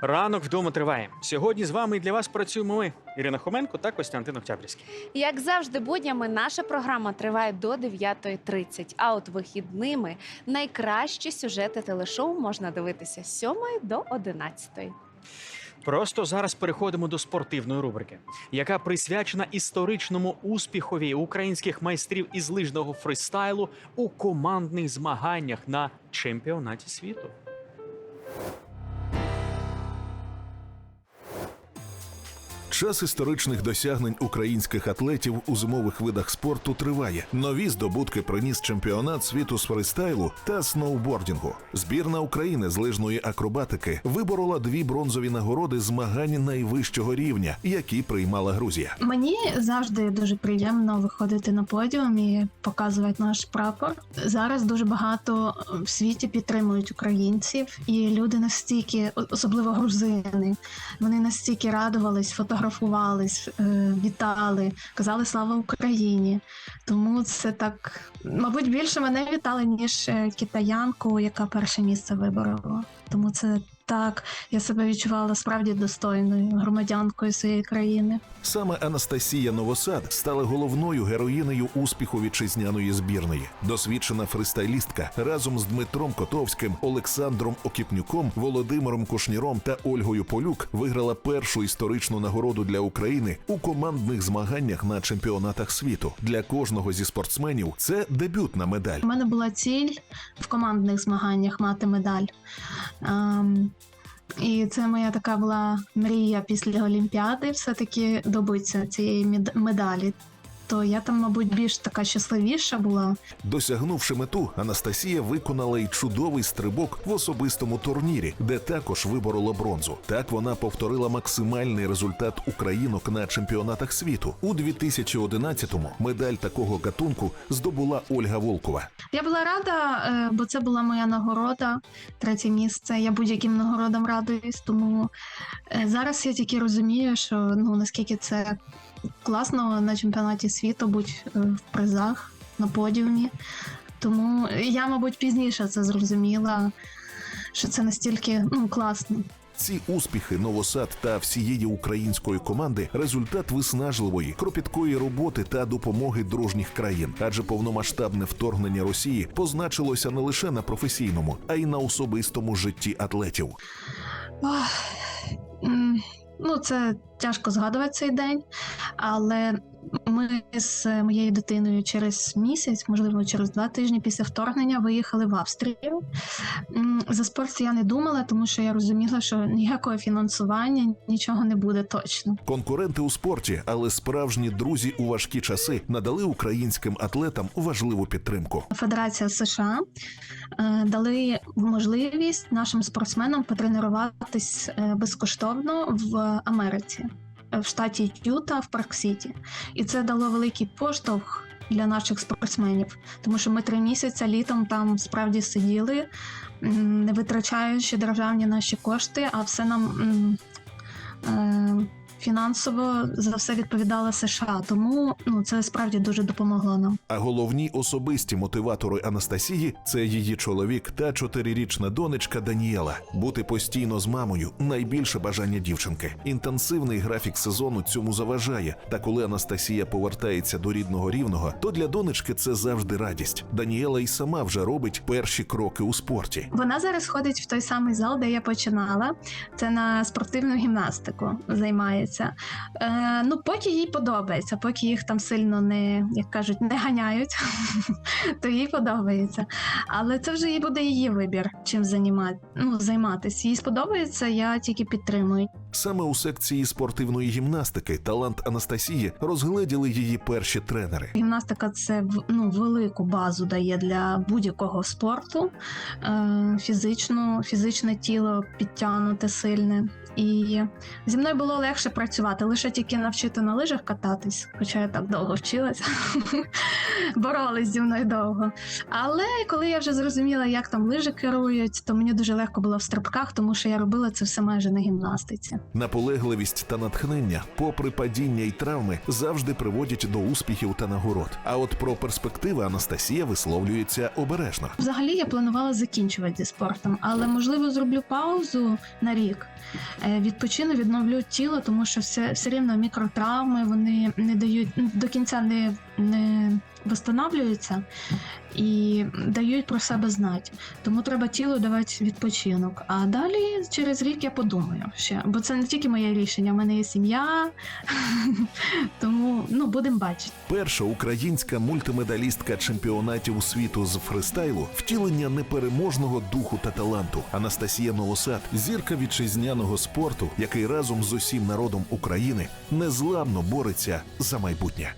Ранок вдома триває. Сьогодні з вами і для вас працюємо ми, Ірина Хоменко та Костянтин Октябрьський. Як завжди, буднями наша програма триває до 9.30, а от вихідними найкращі сюжети телешоу можна дивитися з 7 до 11. Просто зараз переходимо до спортивної рубрики, яка присвячена історичному успіхові українських майстрів із лижного фристайлу у командних змаганнях на чемпіонаті світу. Час історичних досягнень українських атлетів у зимових видах спорту триває. Нові здобутки приніс чемпіонат світу з фристайлу та сноубордінгу. Збірна України з лижної акробатики виборола дві бронзові нагороди змагань найвищого рівня, які приймала Грузія. Мені завжди дуже приємно виходити на подіум і показувати наш прапор. Зараз дуже багато в світі підтримують українців, і люди настільки, особливо грузини, вони настільки радувались, фотографувались, е, вітали, казали слава Україні. Тому це так, мабуть, більше мене вітали, ніж е, китаянку, яка перше місце виборола. Тому це так, я себе відчувала справді достойною громадянкою своєї країни. Саме Анастасія Новосад стала головною героїнею успіху вітчизняної збірної. Досвідчена фристайлістка разом з Дмитром Котовським, Олександром Окіпнюком, Володимиром Кушніром та Ольгою Полюк виграла першу історичну нагороду для України у командних змаганнях на чемпіонатах світу. Для кожного зі спортсменів це дебютна медаль. У мене була ціль в командних змаганнях мати медаль. Ем, і це моя така була мрія після Олімпіади, все-таки добитися цієї мед- медалі. То я там, мабуть, більш така щасливіша була. Досягнувши мету, Анастасія виконала й чудовий стрибок в особистому турнірі, де також виборола бронзу. Так вона повторила максимальний результат українок на чемпіонатах світу. У 2011-му медаль такого гатунку здобула Ольга Волкова. Я була рада, е, бо це була моя нагорода, третє місце. Я будь-яким нагородам радуюсь. Тому е, зараз я тільки розумію, що ну наскільки це класно на чемпіонаті світу бути е, в призах на подіумі. Тому я, мабуть, пізніше це зрозуміла, що це настільки ну, класно. Ці успіхи Новосад та всієї української команди результат виснажливої, кропіткої роботи та допомоги дружніх країн, адже повномасштабне вторгнення Росії позначилося не лише на професійному, а й на особистому житті атлетів. Ох, ну, це тяжко згадувати цей день, але ми з моєю дитиною через місяць, можливо, через два тижні після вторгнення виїхали в Австрію. За спорт я не думала, тому що я розуміла, що ніякого фінансування нічого не буде точно. Конкуренти у спорті, але справжні друзі у важкі часи надали українським атлетам важливу підтримку. Федерація США е, дали можливість нашим спортсменам потренуватись е, безкоштовно в Америці, в штаті Юта, в Парк-Сіті. І це дало великий поштовх для наших спортсменів, тому що ми три місяці літом там справді сиділи, не витрачаючи державні наші кошти, а все нам. Фінансово за все відповідала США, тому ну це справді дуже допомогло нам. А головні особисті мотиватори Анастасії це її чоловік та чотирирічна донечка Даніела. Бути постійно з мамою найбільше бажання дівчинки. Інтенсивний графік сезону цьому заважає. Та коли Анастасія повертається до рідного рівного, то для донечки це завжди радість. Даніела й сама вже робить перші кроки у спорті. Вона зараз ходить в той самий зал, де я починала. Це на спортивну гімнастику займається. Е, ну, поки їй подобається, поки їх там сильно не, як кажуть, не ганяють, то їй подобається. Але це вже буде її вибір, чим займати, ну, займатися. Їй сподобається, я тільки підтримую. Саме у секції спортивної гімнастики талант Анастасії розгледіли її перші тренери. Гімнастика це ну, велику базу дає для будь-якого спорту. Е, фізично, фізичне тіло підтягнуте, сильне. І зі мною було легше працювати, лише тільки навчити на лижах кататись, хоча я так довго вчилася. Боролись зі мною довго. Але коли я вже зрозуміла, як там лижі керують, то мені дуже легко було в стрибках, тому що я робила це все майже на гімнастиці. Наполегливість та натхнення, попри падіння й травми, завжди приводять до успіхів та нагород. А от про перспективи Анастасія висловлюється обережно. Взагалі я планувала закінчувати зі спортом, але можливо зроблю паузу на рік. Е, Відпочину, відновлю тіло, тому що все, все рівно мікротравми вони не дають ну, до кінця не, не восстанавлюються і дають про себе знати. Тому треба тілу давати відпочинок. А далі через рік я подумаю ще, бо це не тільки моє рішення, в мене є сім'я, тому ну будемо бачити. Перша українська мультимедалістка чемпіонатів світу з фристайлу втілення непереможного духу та таланту. Анастасія Новосад, зірка вітчизняного спорту, який разом з усім народом України незламно бореться за майбутнє.